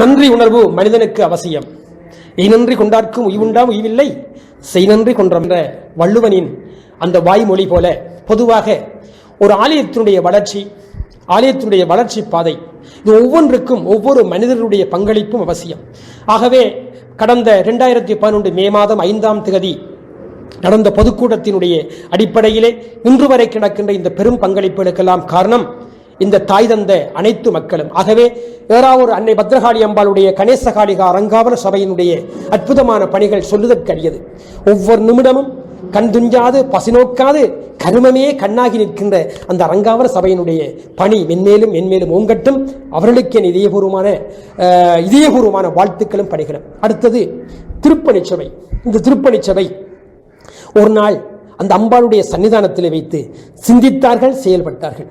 நன்றி உணர்வு மனிதனுக்கு அவசியம். நன்றி கொண்டார்க்கும் உய்வுண்டாம் உய்வில்லை. செய் நன்றி கொன்ற வள்ளுவனின் அந்த வாய்மொழி போல பொதுவாக ஒரு ஆலயத்தினுடைய வளர்ச்சி ஆலயத்தினுடைய வளர்ச்சி பாதை இது ஒவ்வொன்றுக்கும் ஒவ்வொரு மனிதனுடைய பங்களிப்பும் அவசியம். ஆகவே கடந்த ரெண்டாயிரத்தி பதினொன்று மே மாதம் ஐந்தாம் திகதி நடந்த பொதுக்கூட்டத்தினுடைய அடிப்படையிலே இன்று வரை கிடக்கின்ற இந்த பெரும் பங்களிப்புகளுக்கெல்லாம் காரணம் இந்த தாய் தந்த அனைத்து மக்களும். ஆகவே ஏறாவூர் அன்னை பத்ரகாளி அம்பாளுடைய கணேசகாளிகா அரங்காவல சபையினுடைய அற்புதமான பணிகள் சொல்லுதற்கரியது. ஒவ்வொரு நிமிடமும் கண் துஞ்சாது பசிநோக்காது கருமமே கண்ணாகி நிற்கின்ற அந்த அரங்காவல சபையினுடைய பணி மென்மேலும் மென்மேலும் ஓங்கட்டும். அவர்களுக்கு என் இதயபூர்வமான இதயபூர்வமான வாழ்த்துக்களும் பணிகளும். அடுத்தது திருப்பணி சபை. இந்த திருப்பணி சபை ஒரு நாள் அந்த அம்பாளுடைய சன்னிதானத்தில் வைத்து சிந்தித்தார்கள் செயல்பட்டார்கள்.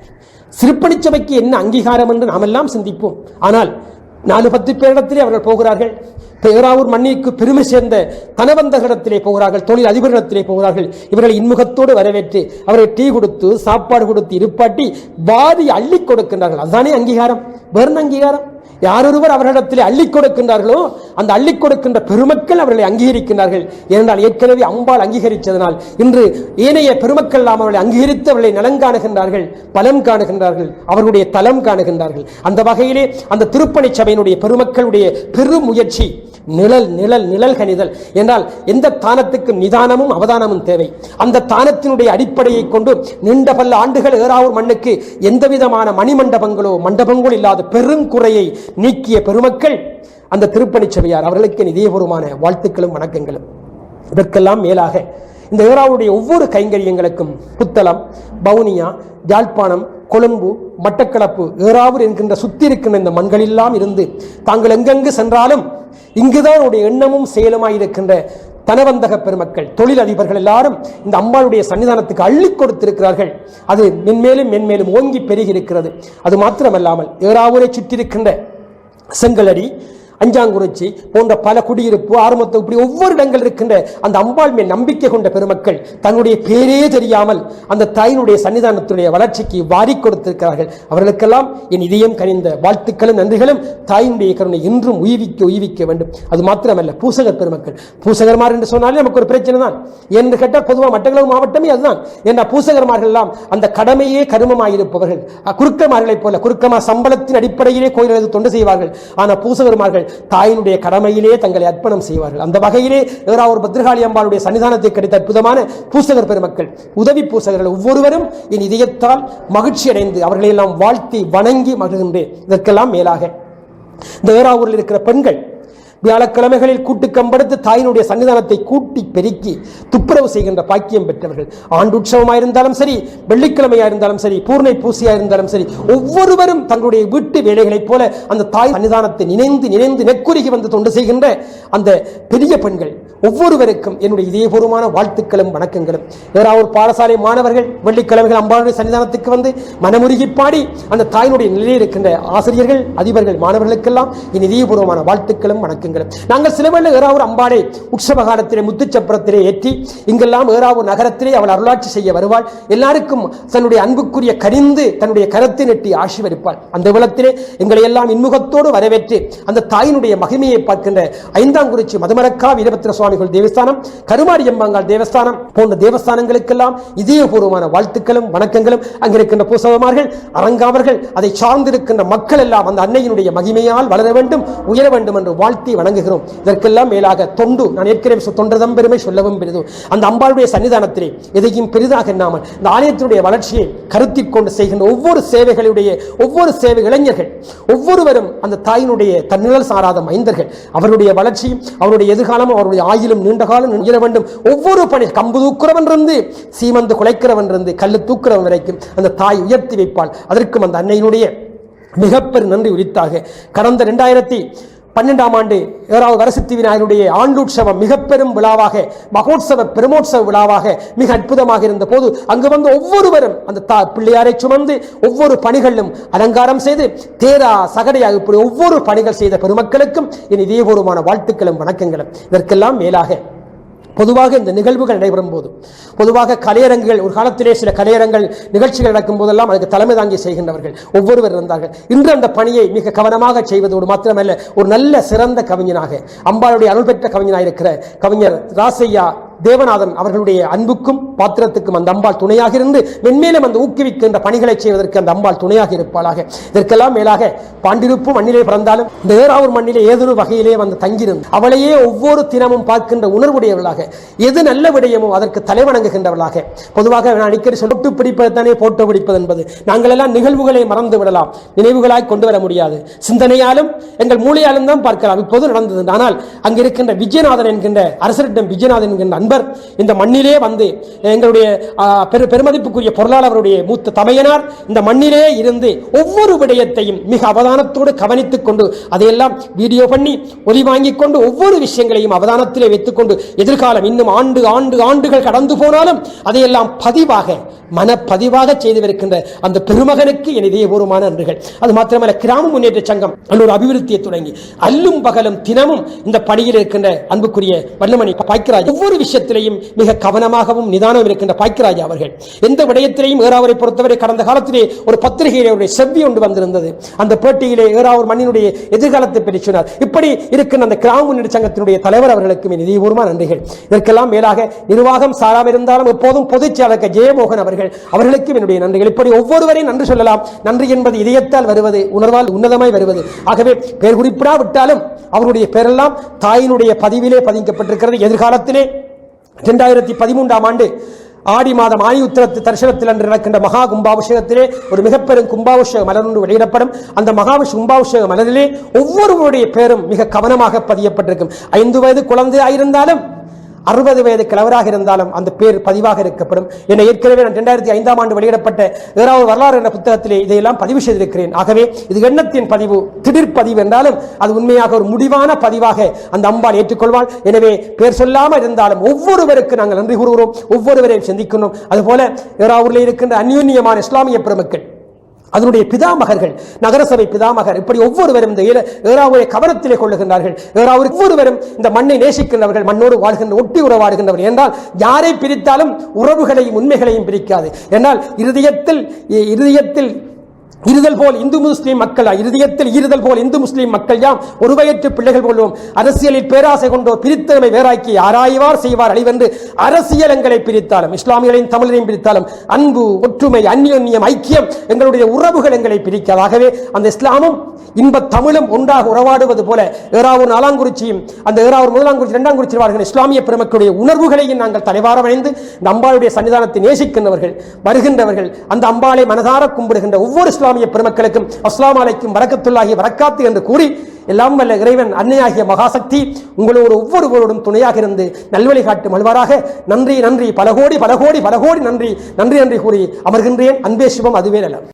சிறுப்பணிச் சபைக்கு என்ன அங்கீகாரம் என்று நாமெல்லாம் சிந்திப்போம். ஆனால் நாலு பத்து பேரிடத்திலே அவர்கள் போகிறார்கள். பேராவூர் மண்ணிற்கு பெருமை சேர்ந்த தனவந்தகளிடத்திலே போகிறார்கள். தொழில் அதிபரிடத்திலே போகிறார்கள். இவர்களை இன்முகத்தோடு வரவேற்று அவரை டீ கொடுத்து சாப்பாடு கொடுத்து இருப்பாட்டி பாதி அள்ளி கொடுக்கின்றார்கள். அதுதானே அங்கீகாரம்? வேறு அங்கீகாரம்? யாரொருவர் அவர்களிடத்தில் அள்ளி கொடுக்கின்றார்களோ அந்த அள்ளி கொடுக்கின்ற பெருமக்கள் அவர்களை அங்கீகரிக்கின்றார்கள். ஏனென்றால் ஏற்கனவே அம்பாள் அங்கீகரித்ததனால் இன்று ஏனைய பெருமக்கள் எல்லாம் அவர்களை அங்கீகரித்து அவர்களை நலன் காணுகின்றார்கள் பலம் காணுகின்றார்கள் அவர்களுடைய தலம் காணுகின்றார்கள். அந்த வகையிலே அந்த திருப்பணி சபையினுடைய பெருமக்களுடைய பெரும் முயற்சி நிழல் நிழல் நிழல் கணிதல் என்றால் எந்த தானத்துக்கும் நிதானமும் அவதானமும் தேவை. அந்த தானத்தினுடைய அடிப்படையை கொண்டு நீண்ட பல ஆண்டுகள் ஏறாவூர் மண்ணுக்கு எந்த விதமான மணிமண்டபங்களோ மண்டபங்களோ இல்லாத பெருங்குறையை நீக்கிய பெருமக்கள் அந்த திருப்பணி செவியார் அவர்களுக்கு இதயபூர்வமான வாழ்த்துக்களும் வணக்கங்களும். இதற்கெல்லாம் மேலாக இந்த ஏறாவுடைய ஒவ்வொரு கைங்கரியங்களுக்கும் புத்தளம் பவுனியா ஜாழ்ப்பாணம் கொழும்பு மட்டக்களப்பு ஏறாவூர் என்கின்ற சுத்தி இருக்கின்ற இந்த மண்களெல்லாம் இருந்து தாங்கள் எங்கெங்கு சென்றாலும் இங்குதான் உடைய எண்ணமும் செயலுமாயிருக்கின்ற தனவந்தக பெருமக்கள் தொழிலதிபர்கள் எல்லாரும் இந்த அம்பாளுடைய சன்னிதானத்துக்கு அள்ளி கொடுத்திருக்கிறார்கள். அது மென்மேலும் மென்மேலும் ஓங்கி பெருகி இருக்கிறது. அது மாத்திரமல்லாமல் ஏறாவூரை சுற்றியிருக்கின்ற செங்கலடி அஞ்சாங்குறிச்சி போன்ற பல குடியிருப்பு ஆறுமத்து இப்படி ஒவ்வொரு இடங்கள் இருக்கின்ற அந்த அம்பாள் மேல் நம்பிக்கை கொண்ட பெருமக்கள் தன்னுடைய பேரே தெரியாமல் அந்த தாயினுடைய சன்னிதானத்துடைய வளர்ச்சிக்கு வாரி கொடுத்திருக்கிறார்கள். அவர்களுக்கெல்லாம் என் இதயம் கனிந்த வாழ்த்துக்களும் நன்றிகளும். தாயினுடைய கருணை இன்றும் உய்விக்க உய்விக்க வேண்டும். அது மாத்திரமல்ல பூசகர் பெருமக்கள். பூசகர்மார் என்று சொன்னாலே நமக்கு ஒரு பிரச்சனை தான் என்று கேட்டால் பொதுவாக மட்டக்களவு மாவட்டமே அதுதான். ஏன்னா பூசகர்மார்கள் எல்லாம் அந்த கடமையே கருமமாயிருப்பவர்கள். அஹ், குறுக்கமார்களைப் போல குறுக்கமா சம்பளத்தின் அடிப்படையிலே கோயில்களுக்கு தொண்டு செய்வார்கள். ஆனால் பூசகர்மார்கள் தாயினுடைய கடமையிலே தங்களை அர்ப்பணம் செய்வார்கள். அந்த வகையிலே ஏறாவூர் பத்ரகாளி அம்பாளுடைய சன்னிதானத்தை கிடைத்த அற்புதமான பூசகர் பெருமக்கள் உதவி பூசகர்கள் ஒவ்வொருவரும் என் இதயத்தால் மகிழ்ச்சி அடைந்து அவர்களை எல்லாம் வாழ்த்தி வணங்கி மகிழ்கின்றேன். இதற்கெல்லாம் மேலாக இந்த ஏறாவூரில் இருக்கிற பெண்கள் வியாழக்கிழமைகளில் கூட்டு கம்படுத்து தாயினுடைய சன்னிதானத்தை கூட்டி பெருக்கி துப்புரவு செய்கின்ற பாக்கியம் பெற்றவர்கள். ஆண்டு உற்சவமாயிருந்தாலும் சரி வெள்ளிக்கிழமையா இருந்தாலும் சரி பூர்ணை பூசியா இருந்தாலும் சரி ஒவ்வொருவரும் தங்களுடைய வீட்டு வேலைகளைப் போல அந்த தாய் சன்னிதானத்தை நினைந்து நினைந்து நெக்குருகி வந்து தொண்டு செய்கின்ற அந்த பெரிய பெண்கள் ஒவ்வொருவருக்கும் என்னுடைய இதயபூர்வமான வாழ்த்துக்களும் வணக்கங்களும். ஏறாவூர் பாடசாலை மாணவர்கள் வெள்ளிக்கிழமைகள் அம்பாளுடைய சன்னிதானத்துக்கு வந்து மனமுருகி பாடி அந்த தாயினுடைய நிலையில் இருக்கின்ற ஆசிரியர்கள் அதிபர்கள் மாணவர்களுக்கெல்லாம் என் இதயபூர்வமான வாழ்த்துக்களும் வணக்கங்களும். நாங்கள் சில ஏறாவூர் அம்பாளை உற்சவ காலத்திலே முத்துச்சப்பரத்திலே ஏற்றி இங்கெல்லாம் ஏறாவூர் நகரத்திலே அவள் அருளாட்சி செய்ய வருவாள். எல்லாருக்கும் தன்னுடைய அன்புக்குரிய கரிந்து தன்னுடைய கரத்தை நெட்டி ஆசிர்வதிப்பாள். அந்த விளத்திலே எங்களை எல்லாம் இன்முகத்தோடு வரவேற்று அந்த தாயினுடைய மகிமையை பார்க்கின்ற ஐந்தாம் குறிச்சி மதுமரக்கா வீரபத்திர சுவாமிகள் தேவஸ்தானம் கருமாரியம்பாங்காள் தேவஸ்தானம் போன்ற தேவஸ்தானங்களுக்கெல்லாம் இதயபூர்வமான வாழ்த்துக்களும் வணக்கங்களும் அங்கிருக்கின்ற பூசவமார்கள் அரங்காவர்கள் அதை சார்ந்திருக்கின்ற மக்கள் எல்லாம் அந்த அன்னையினுடைய மகிமையால் வளர வேண்டும் உயர வேண்டும் என்று வாழ்த்தி வணங்குகிறோம். இதற்கெல்லாம் மேலாக தொண்டு நான் ஏற்கனவே சொ- பெருமை சொல்லவும் பெரிது. அந்த அம்பாளுடைய சன்னிதானத்திலே எதையும் பெரிதாக எண்ணாமல் இந்த ஆலயத்தினுடைய வளர்ச்சியை கருத்தில் கொண்டு செய்கின்ற ஒவ்வொரு சேவைகளுடைய ஒவ்வொரு சேவை இளைஞர்கள் ஒவ்வொருவரும் அந்த தாயினுடைய தன்னிழல் சாராத மைந்தர்கள் அவருடைய வளர்ச்சியும் அவருடைய எதிர்காலமும் அவருடைய ஆயிலும் நீண்ட காலம் நிகழ வேண்டும். ஒவ்வொரு பணி கம்பு தூக்குறவன் இருந்து சீமந்து குலைக்கிறவன் இருந்து கல்லு தூக்குறவன் வரைக்கும் அந்த தாய் உயர்த்தி வைப்பாள். அதற்கும் அந்த அன்னையினுடைய மிகப்பெரும் நன்றி உரித்தாக கடந்த இரண்டாயிரத்தி பன்னெண்டாம் ஆண்டு ஏறாவது வரசித்தி விநாயகருடைய ஆண்டுட்சவம் மிக பெரும் விழாவாக மகோத்சவ பிரமோற்சவ விழாவாக மிக அற்புதமாக இருந்த போது அங்கு வந்து ஒவ்வொருவரும் அந்த தா பிள்ளையாரை சுமந்து ஒவ்வொரு பணிகளிலும் அலங்காரம் செய்து தேரா சகடையா இப்படி ஒவ்வொரு பணிகள் செய்த பெருமக்களுக்கும் என் இதயபூர்வமான வாழ்த்துக்களும் வணக்கங்களும். இதற்கெல்லாம் மேலாக பொதுவாக இந்த நிகழ்வுகள் நடைபெறும் போது பொதுவாக கலையரங்குகள் ஒரு காலத்திலே சில கலையரங்கள் நிகழ்ச்சிகள் நடக்கும் போதெல்லாம் அதுக்கு தலைமை தாங்கி செய்கின்றவர்கள் ஒவ்வொருவர் இருந்தார்கள். இன்று அந்த பணியை மிக கவனமாக செய்வதோடு மாத்திரமல்ல ஒரு நல்ல சிறந்த கவிஞனாக அம்பாளுடைய அருள் பெற்ற கவிஞனாக இருக்கிற கவிஞர் ராசையா தேவநாதன் அவர்களுடைய அன்புக்கும் பாத்திரத்துக்கும் அந்த அம்பாள் துணையாக இருந்து மென்மேலும் அந்த ஊக்குவிக்கின்ற பணிகளை செய்வதற்கு அந்த அம்பாள் துணையாக இருப்பாளாக. இதற்கெல்லாம் மேலாக பாண்டிருப்பு மண்ணிலே பிறந்தாலும் இந்த ஏறாவூர் மண்ணிலே ஏதொரு வகையிலே வந்து தங்கியிருந்து அவளையே ஒவ்வொரு தினமும் பார்க்கின்ற உணர்வுடையவளாக. எது நல்ல விடயமோ அதற்கு தலைவணங்குகின்றவளாக பொதுவாக நான் அடிக்கடி சொட்டு பிடிப்பதுதானே போட்டோ பிடிப்பது என்பது. நாங்கள் எல்லாம் நிகழ்வுகளை மறந்து விடலாம். நினைவுகளாய் கொண்டு வர முடியாது. சிந்தனையாலும் எங்கள் மூளையாலும் தான் பார்க்கலாம். இப்போது நடந்தது. ஆனால் அங்கு இருக்கின்ற விஜயநாதன் என்கின்ற அரசரிடம் விஜயநாதன் என்கின்ற நண்பர் இந்த மண்ணிலே வந்து எங்களுடைய பெரு பெருமதிப்புக்குரிய பொருளாளருடைய மூத்த தமையனார் இந்த மண்ணிலே இருந்து ஒவ்வொரு விடயத்தையும் மிக அவதானத்தோடு கவனித்துக் கொண்டு அதையெல்லாம் வீடியோ பண்ணி ஒலி வாங்கிக் கொண்டு ஒவ்வொரு விஷயங்களையும் அவதானத்திலே வைத்துக்கொண்டு எதிர்காலம் இன்னும் ஆண்டு ஆண்டு ஆண்டுகள் கடந்து போனாலும் அதையெல்லாம் பதிவாக மனப்பதிவாக செய்துவிருக்கின்ற அந்த பெருமகனுக்கு என் இதயபூர்வமான நன்றிகள். அது மாத்திரமல்ல கிராம முன்னேற்ற சங்கம் நல்ல ஒரு அபிவிருத்தியை தொடங்கி அல்லும் பகலும் தினமும் இந்த பணியில் இருக்கின்ற அன்புக்குரிய வல்லமணி பாய்க்கிறார். ஒவ்வொரு விஷயத்திலையும் மிக கவனமாகவும் நிதானம் இருக்கின்ற பாய்க்கராஜ் அவர்கள். எந்த விடயத்திலையும் ஏறாவரை பொறுத்தவரை கடந்த காலத்திலே ஒரு பத்திரிகையிலே ஒரு செவ்வி ஒன்று வந்திருந்தது. அந்த பேட்டியிலே ஏறாவூர் மண்ணினுடைய எதிர்காலத்தை பற்றி சொன்னார். இப்படி இருக்கின்ற அந்த கிராம முன்னேற்ற சங்கத்தினுடைய தலைவர் அவர்களுக்கும் என் நன்றிகள். இதற்கெல்லாம் மேலாக நிர்வாகம் சாராமல் இருந்தாலும் எப்போதும் பொதுச் செயலாளர் ஜெயமோகன் அவர்கள் அவர்களுக்கும் என்னுடைய நன்றிகள். இப்படி ஒவ்வொருவரையும் நன்றி சொல்லலாம். நன்றி என்பது இதயத்தால் வருவது உணர்வால் உன்னதமாய் வருவது. ஆகவே பேர் குறிப்பிடா விட்டாலும் அவருடைய பேரெல்லாம் தாயினுடைய பதிவிலே பதிக்கப்பட்டிருக்கிறது. எதிர்காலத்திலே இரண்டாயிரத்தி பதிமூன்றாம் ஆண்டு ஆடி மாதம் ஆணி உத்தர தரிசனத்தில் அன்று நடக்கின்ற மகா கும்பாபிஷேகத்திலே ஒரு மிகப்பெரும் கும்பாபிஷேக மலர் ஒன்று வெளியிடப்படும். அந்த மகாபிஷ கும்பாபிஷேக மலரிலே ஒவ்வொருவருடைய பேரும் மிக கவனமாக பதியப்பட்டிருக்கும். ஐந்து வயது குழந்தையாயிருந்தாலும் அறுபது வயது கிழவராக இருந்தாலும் அந்த பேர் பதிவாக இருக்கப்படும். என்னை ஏற்கனவே நான் இரண்டாயிரத்தி ஐந்தாம் ஆண்டு வெளியிடப்பட்ட ஏதாவது வரலாறு என்ற புத்தகத்திலே இதையெல்லாம் பதிவு செய்திருக்கிறேன். ஆகவே இது எண்ணத்தின் பதிவு திடீர் பதிவு என்றாலும் அது உண்மையாக ஒரு முடிவான பதிவாக அந்த அம்பாள் ஏற்றுக்கொள்வாள். எனவே பேர் சொல்லாமல் இருந்தாலும் ஒவ்வொருவருக்கு நாங்கள் நன்றி கூறுகிறோம் ஒவ்வொருவரையும் சிந்திக்கணும் அதுபோல ஏறாவூரில் இருக்கின்ற அந்யோன்யமான இஸ்லாமிய பெருமக்கள் அதனுடைய பிதாமகர்கள் நகரசபை பிதாமகர் இப்படி ஒவ்வொருவரும் இந்த ஏல- கவனத்திலே கொள்ளுகின்றார்கள். ஏறாவூர் ஒவ்வொருவரும் இந்த மண்ணை நேசிக்கின்றவர்கள் மண்ணோடு வாழ்கின்ற ஒட்டி உறவாடுகின்றவர் என்றால் யாரை பிரித்தாலும் உறவுகளையும் உண்மைகளையும் பிரிக்காது. என்றால் இருதயத்தில் இருதயத்தில் இருதல் போல் இந்து முஸ்லீம் மக்கள் இருதயத்தில் இருதல் போல் இந்து முஸ்லீம் மக்கள் யாம் ஒரு வயற்று பிள்ளைகள் போலும் அரசியலில் பேராசை கொண்டோ பிரித்தமை வேறாக்கி ஆராய்வார் செய்வார். அழிவென்று அரசியல் எங்களை பிரித்தாலும் இஸ்லாமியர்களையும் தமிழரையும் பிரித்தாலும் அன்பு ஒற்றுமை அந்யோன்யம் ஐக்கியம் எங்களுடைய உறவுகள் எங்களை பிரிக்காதாகவே அந்த இஸ்லாமும் இன்ப தமிழும் ஒன்றாக உறவாடுவது போல ஏறாவூர் நாலாங்குறிச்சியும் அந்த ஏறாவூர் முதலாங்குறிச்சி இரண்டாம் குறிச்சி வாழ்கிற இஸ்லாமிய பெருமக்களுடைய உணர்வுகளையும் நாங்கள் தலைவாரமடைந்து நம்பாளுடைய சன்னிதானத்தை நேசிக்கின்றவர்கள் வருகின்றவர்கள் அந்த அம்பாளை மனதார கும்பிடுகின்ற ஒவ்வொரு இஸ்லாம் இஸ்லாமிய பெருமக்களுக்கும் அஸ்லாம் அலைக்கும் வரக்கத்துள்ளாகி வரக்காத்து என்று கூறி எல்லாம் வல்ல இறைவன் அன்னையாகிய மகாசக்தி உங்களோடு ஒவ்வொருவரோடும் துணையாக இருந்து நல்வழி காட்டும் அல்வாராக நன்றி நன்றி பல கோடி பல கோடி பல கோடி நன்றி நன்றி நன்றி கூறி அமர்கின்றேன். அன்பே சிவம் அதுவே நலம்.